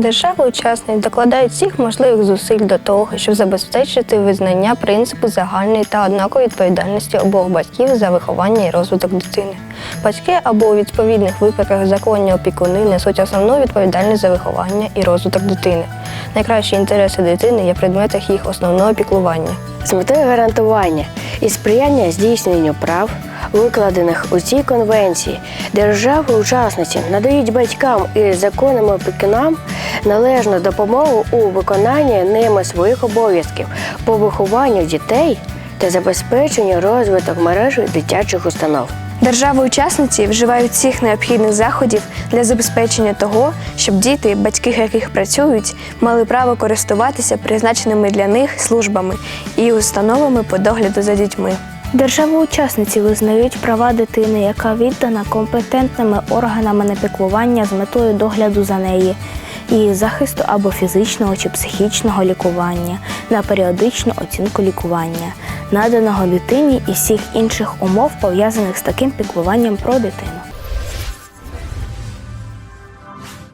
Держави-учасниці докладають всіх можливих зусиль до того, щоб забезпечити визнання принципу загальної та однакової відповідальності обох батьків за виховання і розвиток дитини. Батьки або у відповідних випадках законні опікуни несуть основну відповідальність за виховання і розвиток дитини. Найкращі інтереси дитини є предметом їх основного піклування. з метою гарантування і сприяння здійсненню прав, викладених у цій конвенції, держави-учасниці надають батькам і законним опікунам належну допомогу у виконанні ними своїх обов'язків по вихованню дітей та забезпеченню розвиток мережі дитячих установ. Держави-учасниці вживають всіх необхідних заходів для забезпечення того, щоб діти, батьки яких працюють, мали право користуватися призначеними для них службами і установами по догляду за дітьми. Держави-учасниці визнають права дитини, яка віддана компетентними органами на піклування з метою догляду за неї, і захисту або фізичного чи психічного лікування на періодичну оцінку лікування, наданого дитині і всіх інших умов, пов'язаних з таким піклуванням про дитину.